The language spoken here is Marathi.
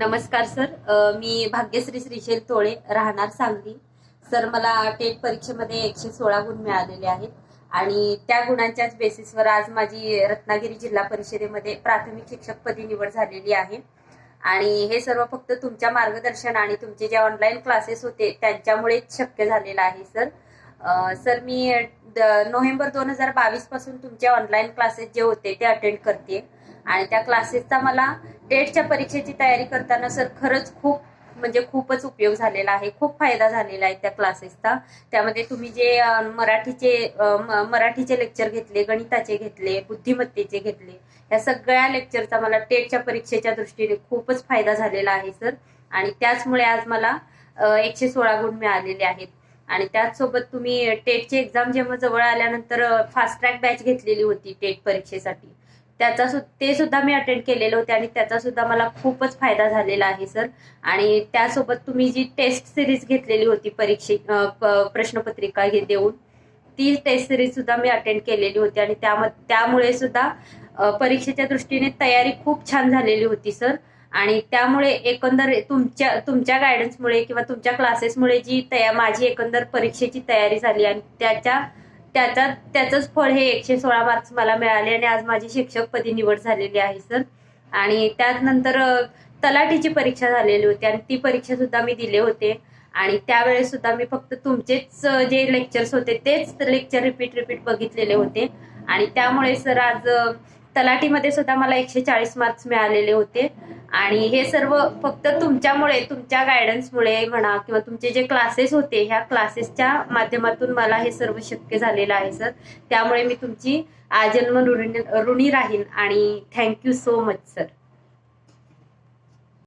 नमस्कार सर. मी भाग्यश्री श्रीशैल तोळे राहणार सांगली. सर मला टेट परीक्षेमध्ये एकशे सोळा गुण मिळालेले आहेत आणि त्या गुणांच्याच बेसिसवर आज माझी रत्नागिरी जिल्हा परिषदेमध्ये प्राथमिक शिक्षकपदी निवड झालेली आहे. आणि हे सर्व फक्त तुमच्या मार्गदर्शन आणि तुमचे जे ऑनलाईन क्लासेस होते त्यांच्यामुळेच शक्य झालेलं आहे सर. सर मी द- नोव्हेंबर दोन हजार बावीसपासून तुमचे ऑनलाईन क्लासेस जे होते ते अटेंड करते. आणि त्या क्लासेसचा मला टेटच्या परीक्षेची तयारी करताना सर खरंच खूप म्हणजे खूपच उपयोग झालेला आहे. खूप फायदा झालेला आहे त्या क्लासेसचा. त्यामध्ये तुम्ही जे मराठीचे मराठीचे लेक्चर घेतले गणिताचे घेतले बुद्धिमत्तेचे घेतले या सगळ्या लेक्चरचा मला टेटच्या परीक्षेच्या दृष्टीने खूपच फायदा झालेला आहे सर. आणि त्याचमुळे आज मला एकशे सोळा गुण मिळालेले आहेत. आणि त्याचसोबत तुम्ही टेटची एक्झाम जेव्हा जवळ आल्यानंतर फास्ट ट्रॅक बॅच घेतलेली होती टेट परीक्षेसाठी. त्याचा सु ते सुद्धा मी अटेंड केलेले होते आणि त्याचा सुद्धा मला खूपच फायदा झालेला आहे सर आणि त्यासोबत तुम्ही जी टेस्ट सिरीज घेतलेली होती परीक्षे प्रश्नपत्रिका हे देऊन ती टेस्ट सिरीज सुद्धा मी अटेंड केलेली होती आणि त्यामध्ये त्यामुळे सुद्धा परीक्षेच्या दृष्टीने तयारी खूप छान झालेली होती सर आणि त्यामुळे एकंदर तुमच्या तुमच्या गायडन्समुळे किंवा तुमच्या क्लासेसमुळे जी तया माझी एकंदर परीक्षेची तयारी झाली आणि त्याच्या त्याचा त्याचंच फळ हे एकशे सोळा मार्क्स मला मिळाले आणि आज माझी शिक्षकपदी निवड झालेली आहे सर आणि त्यानंतर तलाठीची परीक्षा झालेली होती आणि ती परीक्षा सुद्धा मी दिले होते. आणि त्यावेळेस सुद्धा मी फक्त तुमचेच जे लेक्चर्स होते तेच लेक्चर रिपीट रिपीट बघितलेले होते. आणि त्यामुळे सर आज तलाठीमध्ये सुद्धा मला एकशे चाळीस मार्क्स मिळालेले होते. आणि हे सर्व फक्त तुमच्यामुळे तुमच्या गायडन्समुळे म्हणा किंवा तुमचे जे क्लासेस होते ह्या क्लासेसच्या माध्यमातून मला हे सर्व शक्य झालेलं आहे सर त्यामुळे मी तुमची आजन्म ऋणी ऋणी राहीन आणि थँक्यू सो मच सर